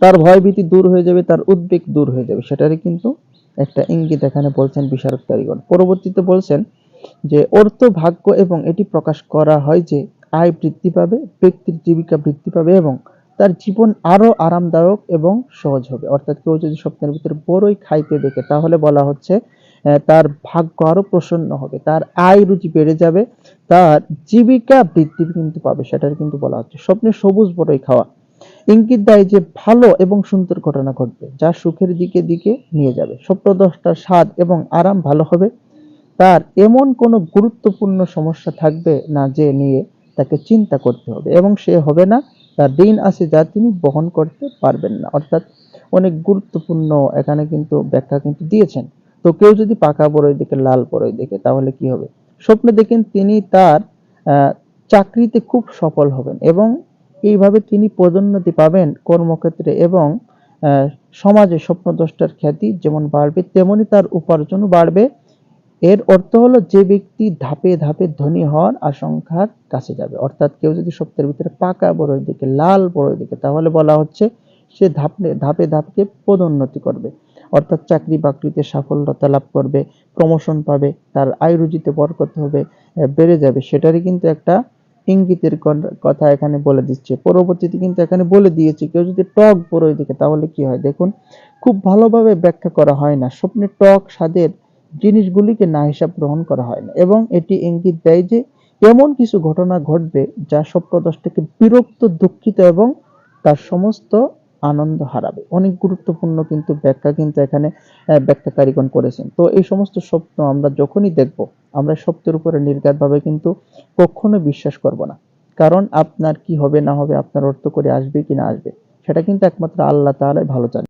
তার ভয়ভীতি দূর হয়ে যাবে, তার উদ্বেগ দূর হয়ে যাবে। সেটারই কিন্তু একটা ইঙ্গিত এখানে বলছেন বিশারদ কারিগণ পরবর্তীতে বলছেন যে অর্থ ভাগ্য এবং এটি প্রকাশ করা হয় যে, আয় বৃদ্ধি পাবে, ব্যক্তির জীবিকা বৃদ্ধি পাবে এবং তার জীবন আরও আরামদায়ক এবং সহজ হবে। অর্থাৎ কেউ যদি স্বপ্নের ভিতরে বড়ই খাইতে দেখে, তাহলে বলা হচ্ছে তার ভাগ্য আরও প্রসন্ন হবে, তার আয় রুচি বেড়ে যাবে, তার জীবিকা বৃদ্ধি কিন্তু পাবে। সেটার কিন্তু বলা হচ্ছে, স্বপ্নে সবুজ বড়ই খাওয়া ইঙ্গিত দেয় যে ভালো এবং সুন্দর ঘটনা ঘটবে, যা সুখের দিকে দিকে নিয়ে যাবে। স্বপ্নদ্রষ্টার স্বাদ এবং আরাম ভালো হবে। তার এমন কোনো গুরুত্বপূর্ণ সমস্যা থাকবে না যে নিয়ে তাকে চিন্তা করতে হবে, এবং সে হবে না। তার ঋণ আছে যা তিনি বহন করতে পারবেন না। অর্থাৎ অনেক গুরুত্বপূর্ণ এখানে কিন্তু ব্যাখ্যা কিন্তু দিয়েছেন। তো কেউ যদি পাকা বড়ই দেখে, লাল বড়ই দেখে, তাহলে কি হবে? স্বপ্নে দেখেন তিনি তার চাকরিতে খুব সফল হবেন এবং এইভাবে তিনি পদোন্নতি পাবেন কর্মক্ষেত্রে এবং সমাজে স্বপ্নদ্রষ্টার খ্যাতি যেমন বাড়বে, তেমনি তার উপার্জনও বাড়বে। এর অর্থ হলো যে ব্যক্তি ধাপে ধাপে ধনী হওয়ার আশঙ্কার কাছে যাবে। অর্থাৎ কেউ যদি স্বপ্নের ভিতরে পাকা বড়ই দিকে, লাল বড়ই দিকে, তাহলে বলা হচ্ছে সে ধাপে ধাপে ধাপকে পদোন্নতি করবে। অর্থাৎ চাকরি বাকরিতে সাফল্যতা লাভ করবে প্রমোশন পাবে, তার আয় রুজিতে বরকত হবে বেড়ে যাবে। সেটারই কিন্তু একটা ইঙ্গিতের কথা এখানে বলে দিচ্ছে। পরবর্তীতে কিন্তু এখানে বলে দিয়েছে, কেউ যদি টক পরে দিকে তাহলে কি হয়? দেখুন, খুব ভালোভাবে ব্যাখ্যা করা হয় না। স্বপ্নে টক স্বাদের জিনিসগুলিকে না হিসাব গ্রহণ করা হয় না। এবং এটি ইঙ্গিত দেয় যে, এমন কিছু ঘটনা ঘটবে যা স্বপ্নদশটাকে বিরক্ত, দুঃখিত এবং তার সমস্ত আনন্দ হারাবে। অনেক গুরুত্বপূর্ণ কিন্তু ব্যাখ্যা কিন্তু এখানে ব্যাখ্যা ব্যাখ্যাকারীগণ করেছেন। তো এই সমস্ত স্বপ্ন আমরা যখনই দেখব, আমরা সত্যের উপরে নির্ঘাতভাবে কিন্তু কখনো বিশ্বাস করব না। কারণ আপনার কি হবে না হবে আপনার অর্থ করে আসবে কি না আসবে, সেটা কিন্তু একমাত্র আল্লাহ তাআলাই ভালো জানে